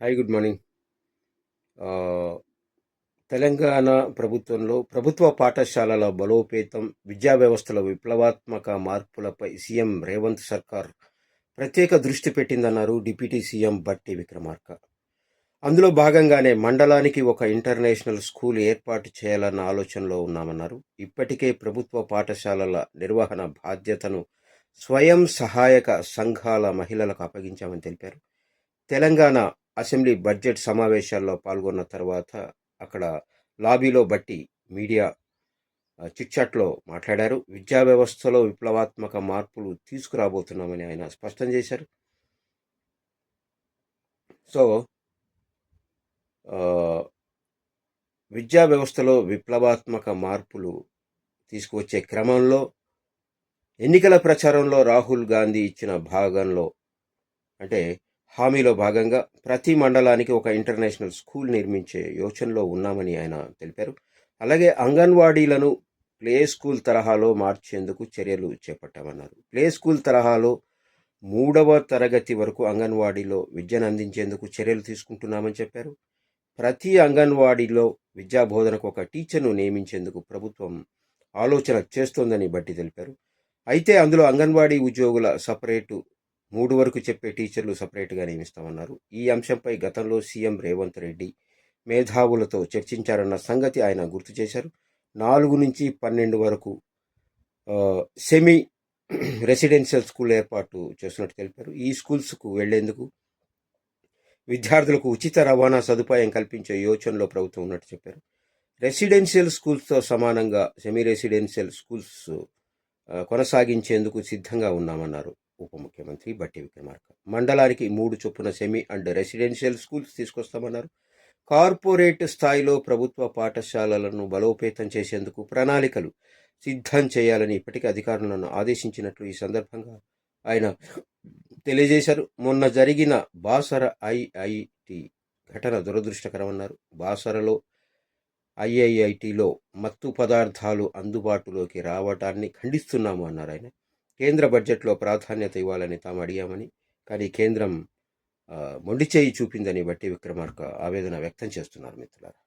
Hi good morning. Telangana ప్రభుత్వంలో ప్రభుత్వ పాఠశాలల బలోపేతం విద్యా వ్యవస్థలో విప్లవాత్మక మార్పులపై సీఎం రేవంత్ సర్కార్ ప్రత్యేక దృష్టి పెట్టిందన్నారు డిప్యూటీ సీఎం బట్టి విక్రమార్క. అందులో భాగంగానే మండలానికి ఒక ఇంటర్నేషనల్ స్కూల్ ఏర్పాటు చేయాలన్న ఆలోచనలో ఉన్నామన్నారు. ఇప్పటికే ప్రభుత్వ పాఠశాలల నిర్వహణ బాధ్యతను స్వయం సహాయక సంఘాల మహిళలకు అప్పగించామని తెలిపారు. తెలంగాణ అసెంబ్లీ బడ్జెట్ సమావేశాల్లో పాల్గొన్న తర్వాత అక్కడ లాబీలో బట్టి మీడియా చిట్చాట్లో మాట్లాడారు. విద్యా వ్యవస్థలో విప్లవాత్మక మార్పులు తీసుకురాబోతున్నామని ఆయన స్పష్టం చేశారు. సో విద్యా వ్యవస్థలో విప్లవాత్మక మార్పులు తీసుకువచ్చే క్రమంలో ఎన్నికల ప్రచారంలో రాహుల్ గాంధీ ఇచ్చిన భాగంలో అంటే హామీలో భాగంగా ప్రతి మండలానికి ఒక ఇంటర్నేషనల్ స్కూల్ నిర్మించే యోచనలో ఉన్నామని ఆయన తెలిపారు. అలాగే అంగన్వాడీలను ప్లే స్కూల్ తరహాలో మార్చేందుకు చర్యలు చేపట్టామన్నారు. ప్లే స్కూల్ తరహాలో మూడవ తరగతి వరకు అంగన్వాడీలో విద్యను అందించేందుకు చర్యలు తీసుకుంటున్నామని చెప్పారు. ప్రతి అంగన్వాడీలో విద్యా బోధనకు ఒక టీచర్ను నియమించేందుకు ప్రభుత్వం ఆలోచన చేస్తోందని బట్టి తెలిపారు. అయితే అందులో అంగన్వాడీ ఉద్యోగుల సపరేటు మూడు వరకు చెప్పే టీచర్లు సపరేట్గా నియమిస్తామన్నారు. ఈ అంశంపై గతంలో సీఎం రేవంత్ రెడ్డి మేధావులతో చర్చించారన్న సంగతి ఆయన గుర్తు చేశారు. నాలుగు నుంచి పన్నెండు వరకు సెమీ రెసిడెన్షియల్ స్కూల్ ఏర్పాటు చేస్తున్నట్టు తెలిపారు. ఈ స్కూల్స్కు వెళ్ళేందుకు విద్యార్థులకు ఉచిత రవాణా సదుపాయం కల్పించే యోచనలో ప్రభుత్వం ఉన్నట్టు చెప్పారు. రెసిడెన్షియల్ స్కూల్స్తో సమానంగా సెమీ రెసిడెన్షియల్ స్కూల్స్ కొనసాగించేందుకు సిద్ధంగా ఉన్నామన్నారు. ఉప ముఖ్యమంత్రి బట్టి విక్రమార్క. మండలానికి మూడు చొప్పున సెమీ అండ్ రెసిడెన్షియల్ స్కూల్స్ తీసుకొస్తామన్నారు. కార్పొరేట్ స్థాయిలో ప్రభుత్వ పాఠశాలలను బలోపేతం చేసేందుకు ప్రణాళికలు సిద్ధం చేయాలని ఇప్పటికే అధికారులను ఆదేశించినట్లు ఈ సందర్భంగా ఆయన తెలియజేశారు. మొన్న జరిగిన బాసర ఐఐటి ఘటన దురదృష్టకరమన్నారు. బాసరలో ఐఐఐటిలో మత్తు పదార్థాలు అందుబాటులోకి రావటాన్ని ఖండిస్తున్నాము అన్నారు ఆయన. కేంద్ర బడ్జెట్లో ప్రాధాన్యత ఇవ్వాలని తాము అడిగామని కానీ కేంద్రం మొండిచేయి చూపిందని బట్టి విక్రమార్క ఆవేదన వ్యక్తం చేస్తున్నారు మిత్రులారా.